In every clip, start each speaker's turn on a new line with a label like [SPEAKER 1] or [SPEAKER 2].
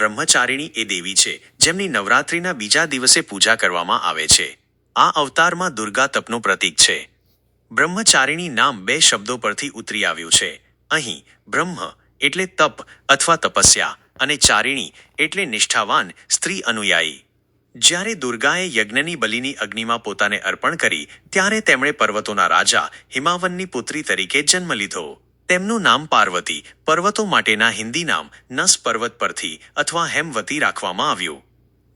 [SPEAKER 1] બ્રહ્મચારિણી એ દેવી છે, જેમની નવરાત્રિના બીજા દિવસે પૂજા કરવામાં આવે છે. આ અવતારમાં દુર્ગા તપનું પ્રતીક છે. બ્રહ્મચારિણી નામ બે શબ્દો પરથી ઉતરી આવ્યું છે. અહીં, બ્રહ્મ એટલે તપ અથવા તપસ્યા અને ચારિણી એટલે નિષ્ઠાવાન, સ્ત્રી અનુયાયી. જ્યારે દુર્ગાએ યજ્ઞની બલિની અગ્નિમાં પોતાને અર્પણ કરી, ત્યારે તેમણે પર્વતોના રાજા હિમાવનની પુત્રી તરીકે જન્મ લીધો. તેમનું નામ પાર્વતી, પર્વતો માટેના હિન્દી નામ નસ પર્વત પરથી અથવા હેમવતી રાખવામાં આવ્યું.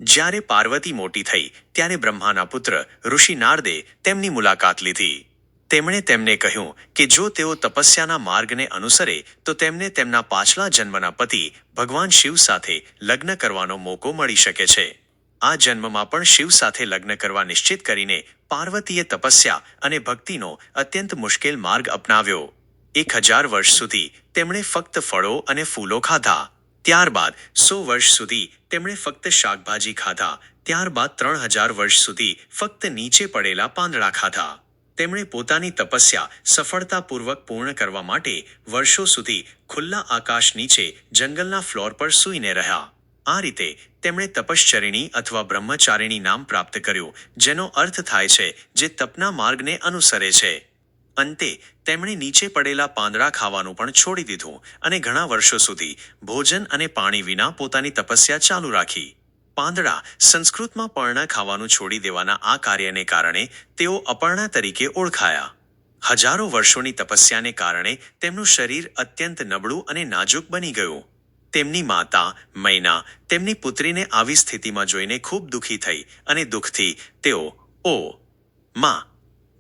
[SPEAKER 1] જ્યારે પાર્વતી મોટી થઈ, ત્યારે બ્રહ્માના પુત્ર ઋષિ નારદે તેમની મુલાકાત લીધી. તેમણે તેમને કહ્યું કે જો તેઓ તપસ્યાના માર્ગને અનુસરે, તો તેમને તેમના પાછલા જન્મના પતિ ભગવાન શિવ સાથે લગ્ન કરવાનો મોકો મળી શકે છે. આ જન્મમાં પણ શિવ સાથે લગ્ન કરવા નિશ્ચિત કરીને પાર્વતીએ તપસ્યા અને ભક્તિનો અત્યંત મુશ્કેલ માર્ગ અપનાવ્યો. એક હજાર વર્ષ સુધી તેમણે ફક્ત ફળો અને ફૂલો ખાધા. ત્યારબાદ સો વર્ષ સુધી તેમણે ફક્ત શાકભાજી ખાધા. ત્યારબાદ ત્રણ હજાર વર્ષ સુધી ફક્ત નીચે પડેલા પાંદડા ખાધા. તેમણે પોતાની તપસ્યા સફળતાપૂર્વક પૂર્ણ કરવા માટે વર્ષો સુધી ખુલ્લા આકાશ નીચે જંગલના ફ્લોર પર સૂઈને રહ્યા. આ રીતે તેમણે તપશ્ચરિણી અથવા બ્રહ્મચારિણી નામ પ્રાપ્ત કર્યું, જેનો અર્થ થાય છે જે તપના માર્ગને અનુસરે છે. અંતે તેમણે નીચે પડેલા પાંદડા ખાવાનું પણ છોડી દીધું અને ઘણા વર્ષો સુધી ભોજન અને પાણી વિના પોતાની તપસ્યા ચાલુ રાખી. પાંદડા સંસ્કૃતમાં પર્ણ ખાવાનું છોડી દેવાના આ કાર્યને કારણે તેઓ અપર્ણા તરીકે ઓળખાયા. હજારો વર્ષોની તપસ્યાને કારણે તેમનું શરીર અત્યંત નબળું અને નાજુક બની ગયું. તેમની માતા, મૈના, તેમની પુત્રીને આવી સ્થિતિમાં જોઈને ખૂબ દુઃખી થઈ અને દુઃખથી તેઓ, ઓ, માં,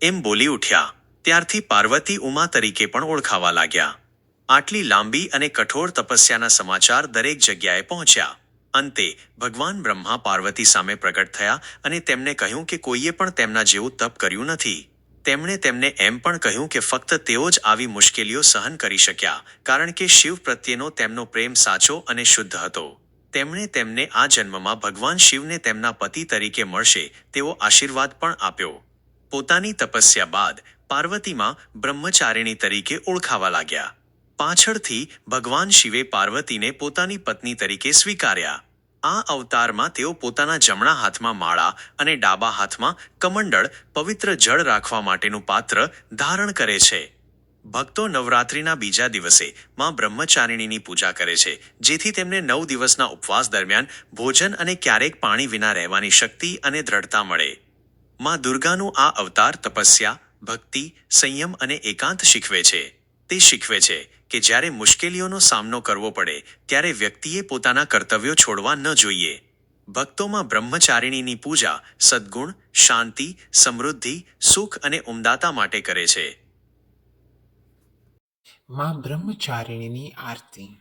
[SPEAKER 1] એમ બોલી ઉઠ્યા. ત્યારથી પાર્વતી ઉમા તરીકે પણ ઓળખાવા લાગ્યા. આટલી લાંબી અને કઠોર તપસ્યાના સમાચાર દરેક જગ્યાએ પહોંચ્યા. અંતે ભગવાન બ્રહ્મા પાર્વતી સામે પ્રગટ થયા અને તેમને કહ્યું કે કોઈએ પણ તેમના જેવું તપ કર્યું નથી. તેમણે તેમને એમ પણ કહ્યું કે ફક્ત તેઓ જ આવી મુશ્કેલીઓ સહન કરી શક્યા, કારણ કે શિવ પ્રત્યેનો તેમનો પ્રેમ સાચો અને શુદ્ધ હતો. તેમણે તેમને આ જન્મમાં ભગવાન શિવને તેમના પતિ તરીકે મળશે તેવો આશીર્વાદ પણ આપ્યો. પોતાની તપસ્યા બાદ પાર્વતીમાં બ્રહ્મચારિણી તરીકે ઓળખાવા લાગ્યા. પાછળથી ભગવાન શિવે પાર્વતીને પોતાની પત્ની તરીકે સ્વીકાર્યા. આ અવતારમાં તેઓ પોતાના જમણા હાથમાં માળા અને ડાબા હાથમાં કમંડળ પવિત્ર જળ રાખવા માટેનું પાત્ર ધારણ કરે છે. ભક્તો નવરાત્રિના બીજા દિવસે માં બ્રહ્મચારિણીની પૂજા કરે છે, જેથી તેમને નવ દિવસના ઉપવાસ દરમિયાન ભોજન અને ક્યારેક પાણી વિના રહેવાની શક્તિ અને દ્રઢતા મળે. માં દુર્ગાનું આ અવતાર તપસ્યા ભક્તિ, સંયમ અને એકાંત શીખવે છે. તે શીખવે છે કે જ્યારે મુશ્કેલીઓનો સામનો કરવો પડે, ત્યારે વ્યક્તિએ પોતાના કર્તવ્યો છોડવા ન જોઈએ. ભક્તોમાં બ્રહ્મચારિણીની પૂજા સદ્ગુણ, શાંતિ, સમૃદ્ધિ, સુખ અને ઉમદાતા માટે કરે છે.
[SPEAKER 2] માં બ્રહ્મચારિણીની આરતી.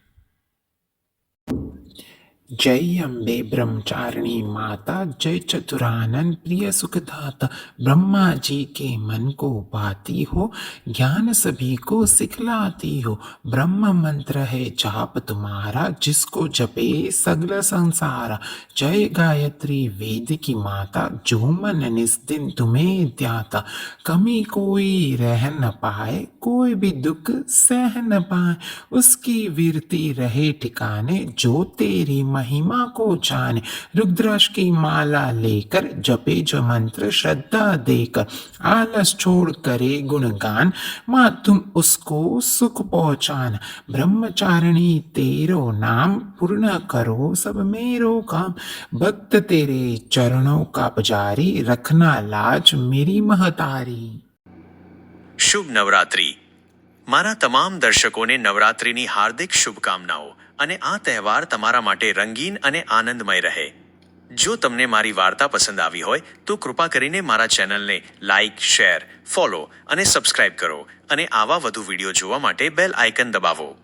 [SPEAKER 2] जय अम्बे ब्रह्मचारिणी माता, जय चतुरानंद प्रिय सुखदाता। ब्रह्मा जी के मन को पाती हो, ज्ञान सभी को सिखलाती हो। ब्रह्म मंत्र है, जाप तुम्हारा, जिसको जपे सगल संसारा। जय गायत्री वेद की माता, जो मन निस्दिन तुम्हें ध्याता कमी कोई रह न पाए, कोई भी दुख सह न पाए। उसकी वीरती रहे ठिकाने, जो तेरी महिमा को जाने। रुद्राक्ष की माला लेकर जपे जो मंत्र श्रद्धा देकर आलस छोड़ करे गुणगान। माँ, तुम उसको सुख पहुँचाना। ब्रह्मचारिणी, तेरो नाम पूर्ण करो। सब मेरो काम। भक्त तेरे चरणों का पुजारी। रखना लाज मेरी महतारी।
[SPEAKER 1] शुभ नवरात्रि। મારા તમામ દર્શકોને નવરાત્રિની હાર્દિક શુભકામનાઓ અને આ તહેવાર તમારા માટે રંગીન અને આનંદમય રહે. જો તમને મારી વાર્તા પસંદ આવી હોય, તો કૃપા કરીને મારા ચેનલને લાઇક શેર, ફોલો અને સબસ્ક્રાઇબ કરો અને આવા વધુ વીડિયો જોવા માટે બેલ આઇકન દબાવો.